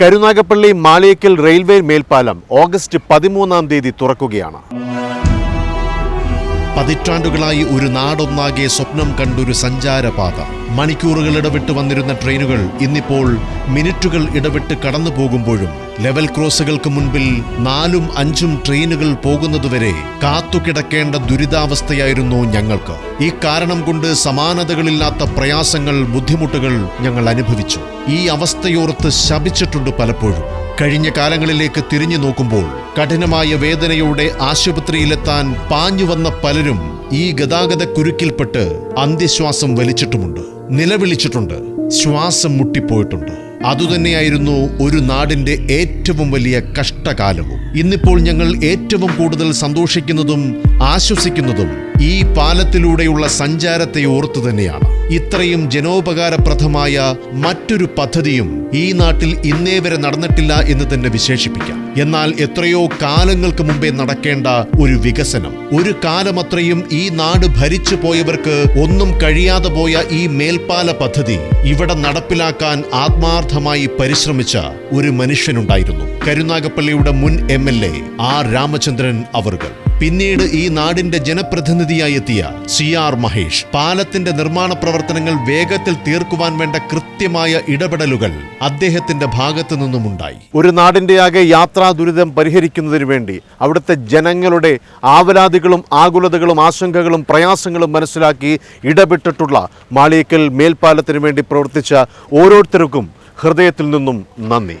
Karunagappally Maliyakkal railway മേൽപ്പാലം August പതിമൂന്നാം തീയതി തുറക്കുകയാണ്. പതിറ്റാണ്ടുകളായി ഒരു നാടൊന്നാകെ സ്വപ്നം കണ്ടൊരു സഞ്ചാരപാത. മണിക്കൂറുകൾ ഇടവിട്ട് വന്നിരുന്ന ട്രെയിനുകൾ ഇന്നിപ്പോൾ മിനിറ്റുകൾ ഇടവിട്ട് കടന്നു പോകുമ്പോഴും ലെവൽ ക്രോസുകൾക്ക് മുൻപിൽ നാലും അഞ്ചും ട്രെയിനുകൾ പോകുന്നതുവരെ കാത്തുകിടക്കേണ്ട ദുരിതാവസ്ഥയായിരുന്നു ഞങ്ങൾക്ക്. ഈ കാരണം കൊണ്ട് സമാനതകളില്ലാത്ത പ്രയാസങ്ങൾ ബുദ്ധിമുട്ടുകൾ ഞങ്ങൾ അനുഭവിച്ചു. ഈ അവസ്ഥയോർത്ത് ശപിച്ചിട്ടുണ്ട് പലപ്പോഴും. കഴിഞ്ഞ കാലങ്ങളിലേക്ക് തിരിഞ്ഞു നോക്കുമ്പോൾ കഠിനമായ വേദനയോടെ ആശുപത്രിയിലെത്താൻ പാഞ്ഞുവന്ന പലരും ഈ ഗതാഗത കുരുക്കിൽപ്പെട്ട് അന്ത്യശ്വാസം വലിച്ചിട്ടുമുണ്ട് നിലവിളിച്ചിട്ടുണ്ട് ശ്വാസം മുട്ടിപ്പോയിട്ടുണ്ട്. അതുതന്നെയായിരുന്നു ഒരു നാടിന്റെ ഏറ്റവും വലിയ കഷ്ടകാലവും. ഇന്നിപ്പോൾ ഞങ്ങൾ ഏറ്റവും കൂടുതൽ സന്തോഷിക്കുന്നതും ആശ്വസിക്കുന്നതും ഈ പാലത്തിലൂടെയുള്ള സഞ്ചാരത്തെ ഓർത്തു തന്നെയാണ്. ഇത്രയും ജനോപകാരപ്രദമായ മറ്റൊരു പദ്ധതിയും ഈ നാട്ടിൽ ഇന്നേ വരെ നടന്നിട്ടില്ല എന്ന് തന്നെ വിശേഷിപ്പിക്കാം. എന്നാൽ എത്രയോ കാലങ്ങൾക്ക് മുമ്പേ നടക്കേണ്ട ഒരു വികസനം. ഒരു കാലമത്രയും ഈ നാട് ഭരിച്ചു പോയവർക്ക് ഒന്നും കഴിയാതെ പോയ ഈ മേൽപ്പാല പദ്ധതി ഇവിടെ നടപ്പിലാക്കാൻ ആത്മാർത്ഥമായി പരിശ്രമിച്ച ഒരു മനുഷ്യനുണ്ടായിരുന്നു. കരുനാഗപ്പള്ളിയുടെ മുൻ M L A R Ramachandran അവർകൾ പിന്നീട് ഈ നാടിന്റെ ജനപ്രതിനിധിയായി എത്തിയ സി ആർ മഹേഷ്. പാലത്തിന്റെ നിർമ്മാണ പ്രവർത്തനങ്ങൾ വേഗത്തിൽ തീർക്കുവാൻ വേണ്ട കൃത്യമായ ഇടപെടലുകൾ അദ്ദേഹത്തിന്റെ ഭാഗത്തു നിന്നുമുണ്ടായി. ഒരു നാടിന്റെ ആകെ യാത്രാ ദുരിതം പരിഹരിക്കുന്നതിന് വേണ്ടി അവിടുത്തെ ജനങ്ങളുടെ ആവലാതികളും ആകുലതകളും ആശങ്കകളും പ്രയാസങ്ങളും മനസ്സിലാക്കി ഇടപെട്ടിട്ടുള്ള മാളിയേക്കൽ മേൽപ്പാലത്തിന് വേണ്ടി പ്രവർത്തിച്ച ഓരോരുത്തർക്കും ഹൃദയത്തിൽ നിന്നും നന്ദി.